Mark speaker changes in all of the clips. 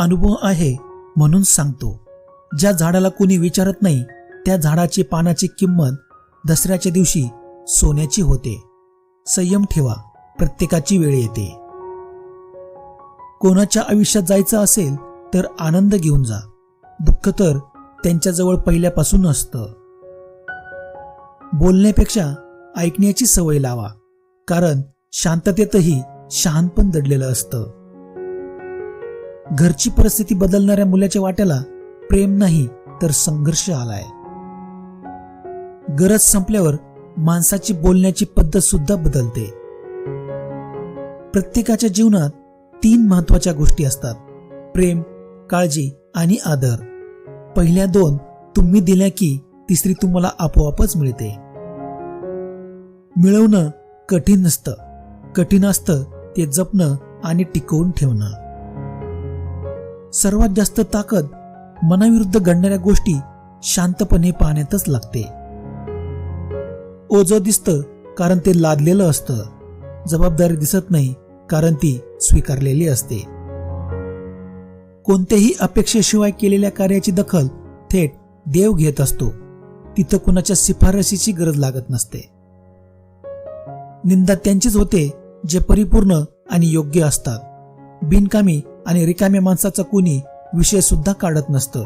Speaker 1: अनुभव आहे म्हणून सांगतो. ज्या झाडाला कोणी विचारत नाही त्या झाडाची पानाची किंमत दसऱ्याच्या दिवशी सोन्याची होते. संयम ठेवा प्रत्येकाची वेळ येते. कोणाच्या आयुष्यात जायचं असेल तर आनंद घेऊन जा. दुःख तर त्यांच्याजवळ पहिल्यापासून असतं. बोलण्यापेक्षा ऐकण्याची सवय लावा कारण शांततेतही शहाणपण दडलेलं असतं. घरची परिस्थिती बदलणाऱ्या मुलाच्या वाट्याला प्रेम नाही तर संघर्ष आलाय. गरज संपल्यावर माणसाची बोलण्याची पद्धत सुद्धा बदलते. प्रत्येकाच्या जीवनात तीन महत्त्वाच्या गोष्टी असतात. प्रेम काळजी आणि आदर. पहिल्या दोन तुम्ही दिल्या की तिसरी तुम्हाला आपोआपच मिळते. मिळवणं कठीण नसतं. कठीण असतं ते जपणं आणि टिकवून ठेवणं. सर्वात जास्त ताकद मनाविरुद्ध घडणाऱ्या गोष्टी शांतपणे पाहण्यातच लागते. ओझं दिसतं कारण ते लादलेलं असतं. जबाबदारी दिसत नाही कारण ती स्वीकारलेली असते. कोणत्याही अपेक्षेशिवाय केलेल्या कार्याची दखल थेट देव घेत असतो. तिथं कुणाच्या शिफारशीची गरज लागत नसते. निंदा त्यांचीच होते जे परिपूर्ण आणि योग्य असतात. बिनकामी आणि रिकाम्या माणसाचा कोणी विषय सुद्धा काढत नसतं.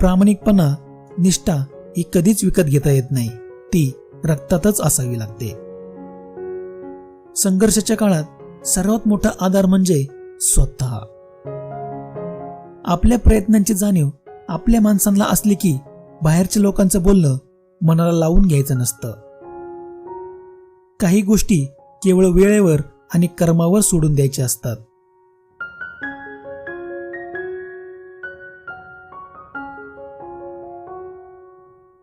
Speaker 1: प्रामाणिकपणा निष्ठा ही कधीच विकत घेता येत नाही. ती रक्तातच असावी लागते. संघर्षाच्या काळात सर्वात मोठा आधार म्हणजे स्वतः. आपल्या प्रयत्नांची जाणीव आपल्या माणसांना असली की बाहेरच्या लोकांचं बोलणं मनाला लावून घ्यायचं नसतं. काही गोष्टी केवळ वेळेवर आणि कर्मावर सोडून द्यायच्या असतात.